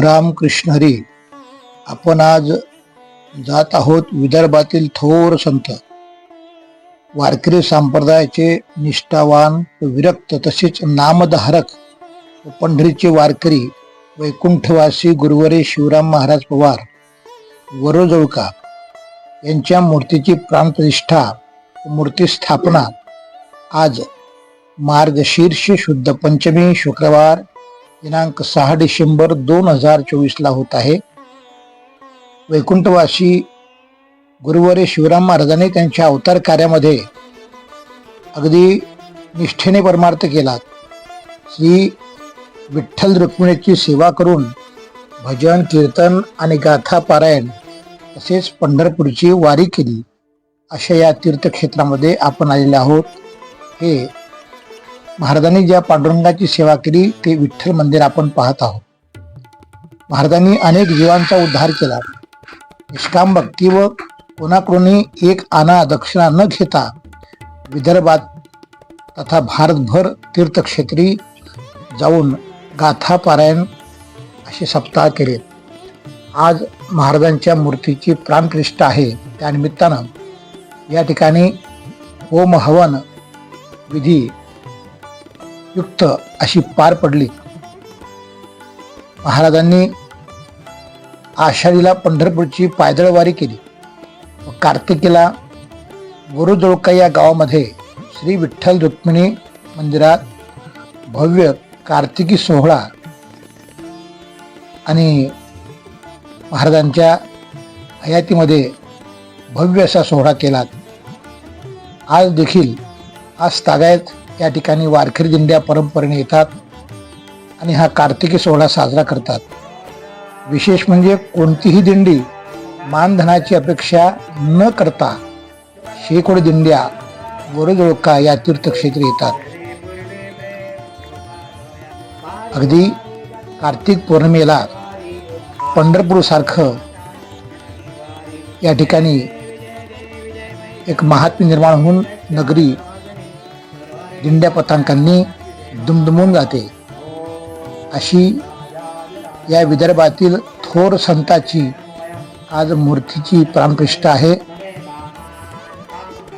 रामकृष्ण हरी. आपण आज जात आहोत विदर्भातील थोर संत. वारकरी संप्रदायाचे निष्ठावान विरक्त तसेच नामधारक व पंढरीचे वारकरी वैकुंठवासी गुरुवरे शिवराम महाराज पवार वरोजळका यांच्या मूर्तीची प्राणप्रतिष्ठा मूर्ती स्थापना आज मार्गशीर्ष शुद्ध पंचमी शुक्रवार दिनांक सहा डिसेंबर दोन हजार चोवीसला होत आहे. वैकुंठवासी गुरुवारी शिवराम महाराजांनी त्यांच्या अवतार कार्यामध्ये अगदी निष्ठेने परमार्थ केला. श्री विठ्ठल रुक्मिणीची सेवा करून भजन कीर्तन आणि गाथा पारायण तसेच पंढरपूरची वारी केली. अशा या तीर्थक्षेत्रामध्ये आपण आलेले आहोत. हे महाराजांनी ज्या पांडुरंगाची सेवा केली ते विठ्ठल मंदिर आपण पाहत आहोत. महाराजांनी अनेक जीवांचा उद्धार केला. निष्काम भक्ती व कोणाकडूनही एक आना दक्षिणा न घेता विदर्भात तथा भारतभर तीर्थक्षेत्री जाऊन गाथा पारायण असे सप्ताह केले. आज महाराजांच्या मूर्तीची प्राणप्रतिष्ठा आहे. त्यानिमित्तानं या ठिकाणी होम हवन विधी युक्त अशी पार पडली. महाराजांनी आषाढीला पंढरपूरची पायदळवारी केली. व कार्तिकीला गुरुजोळका या गावामध्ये श्री विठ्ठल रुक्मिणी मंदिरात भव्य कार्तिकी सोहळा आणि महाराजांच्या हयातीमध्ये भव्य असा सोहळा केला. आज देखील आज तागायत या ठिकाणी वारकरी दिंड्या परंपरेने येतात आणि हा कार्तिकी सोहळा साजरा करतात. विशेष म्हणजे कोणतीही दिंडी मानधनाची अपेक्षा न करता शेकोड दिंड्या गोरजोळका या तीर्थक्षेत्री येतात. अगदी कार्तिक पौर्णिमेला पंढरपूरसारखं या ठिकाणी एक महात्म्य निर्माण होऊन नगरी दिंड्या पथांकांनी दुमदुमून जाते अशी या विदर्भातील थोर संताची आज मूर्तीची प्राणप्रतिष्ठा आहे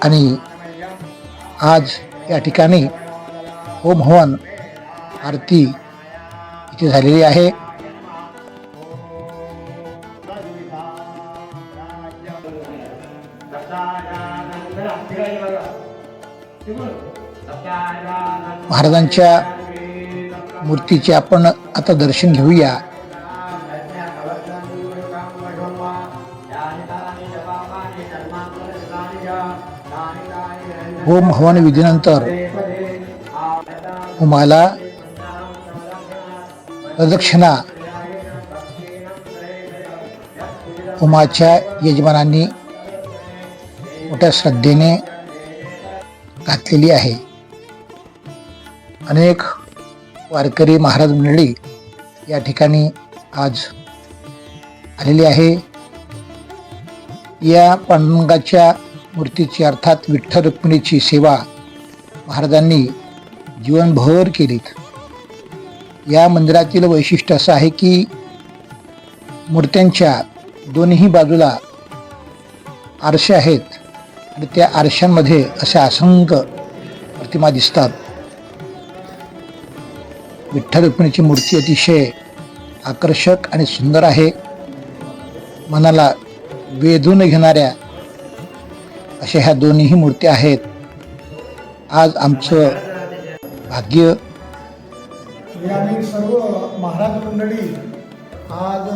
आणि आज या ठिकाणी होम हवन आरती इथे झालेली आहे महाराजांच्या मूर्तीचे आपण आता दर्शन घेऊया. होम हवन विधीनंतर होमाला प्रदक्षिणा होमाच्या यजमानांनी मोठ्या श्रद्धेने घातलेली आहे. अनेक वारकरी महाराज मंडळी या ठिकाणी आज आलेली आहे. या पांडुरंगाच्या मूर्तीची अर्थात विठ्ठल रुक्मिणीची सेवा महाराजांनी जीवनभर केलीत. या मंदिरातील वैशिष्ट्य असं आहे की मूर्त्यांच्या दोन्ही बाजूला आरसे आहेत आणि त्या आरशांमध्ये अशा असंख्य प्रतिमा दिसतात. विठ्ठल रुक्मिणीची मूर्ती अतिशय आकर्षक आणि सुंदर आहे. मनाला वेधून घेणाऱ्या अशा ह्या दोन्हीही मूर्त्या आहेत. आज आमचं भाग्य आम्ही सर्व महाराज मंडळी आज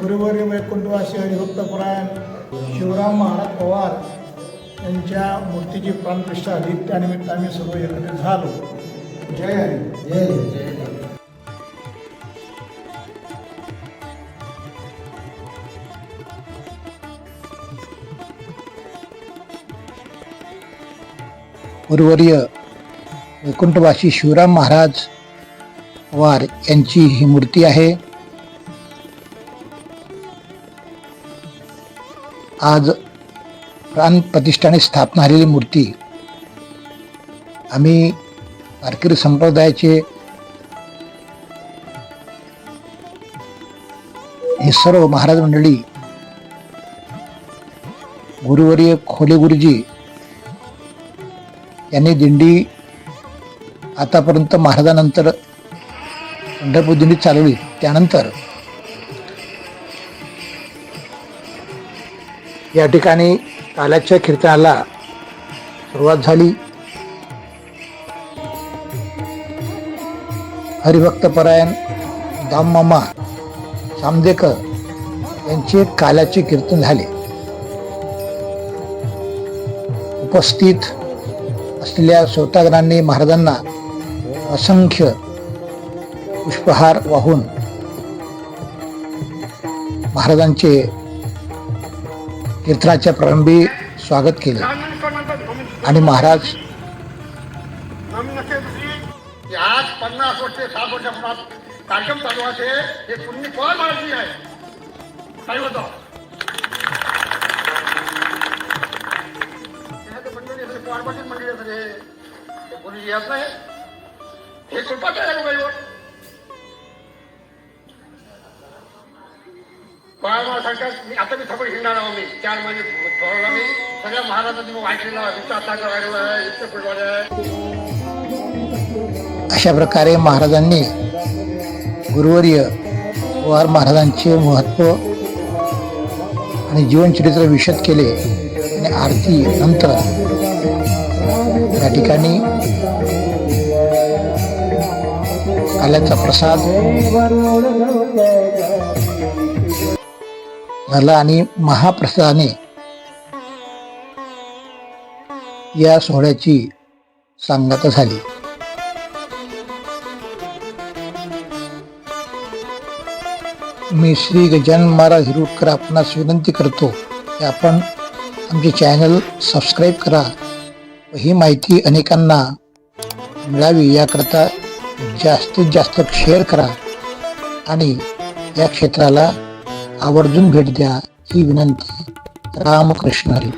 गुरुवारी वैकुंठवासी हरिभक्तपरायण शिवराम महाराज पवार यांच्या मूर्तीची प्राणप्रतिष्ठा आली त्यानिमित्त आम्ही सर्व एकत्रित झालो. जय हरी. जय जय गुरुवर्य वैकुंठवासी शिवराम महाराज पवार यांची ही मूर्ती आहे. आज प्राण प्रतिष्ठाने स्थापना झालेली मूर्ती. आम्ही वारकरी संप्रदायाचे हे सर्व महाराज मंडळी गुरुवर्य खोले गुरुजी यांनी दिंडी आतापर्यंत महाराजानंतर पंढरपूर दिंडी चालवली. त्यानंतर या ठिकाणी कालाच्या कीर्तनाला सुरुवात झाली. हरिभक्तपरायण दाममामा सामदेकर यांचे कालाचे कीर्तन झाले. उपस्थित असलेल्या श्रोतागणांनी महाराजांना असंख्य पुष्पहार वाहून महाराजांचे कीर्तनाच्या प्रारंभी स्वागत केले. आणि महाराज पन्नास वर्षे साठ वर्षापासून कार्यक्रम चालू आहे. हे पुण्य कोण माहिती आहे? काय होतं मंडळी असेल मंडळी असेल हे हे कोणी येत नाही. हे कृपाच आहे लोकांवर मला सांगतात मी आता मी सगळं हिंडणार आहो मी. चार महिने थोडा मी. सगळ्या महाराजांनी मग ऐकलेला विचार सागर इतकं आहे अशा प्रकारे महाराजांनी गुरुवर्य वार महाराजांचे महत्त्व आणि जीवनचरित्र विशद केले आणि आरती नंतर या ठिकाणी आल्याचा प्रसाद झाला आणि महाप्रसादाने या सोहळ्याची सांगता झाली. मी श्री गजानन महाराज हिरुटकर आपणास विनंती करतो की आपण आमचे चॅनल सबस्क्राईब करा व ही माहिती अनेकांना मिळावी याकरता जास्तीत जास्त शेअर करा आणि या क्षेत्राला आवर्जून भेट द्या ही विनंती. रामकृष्ण हरी.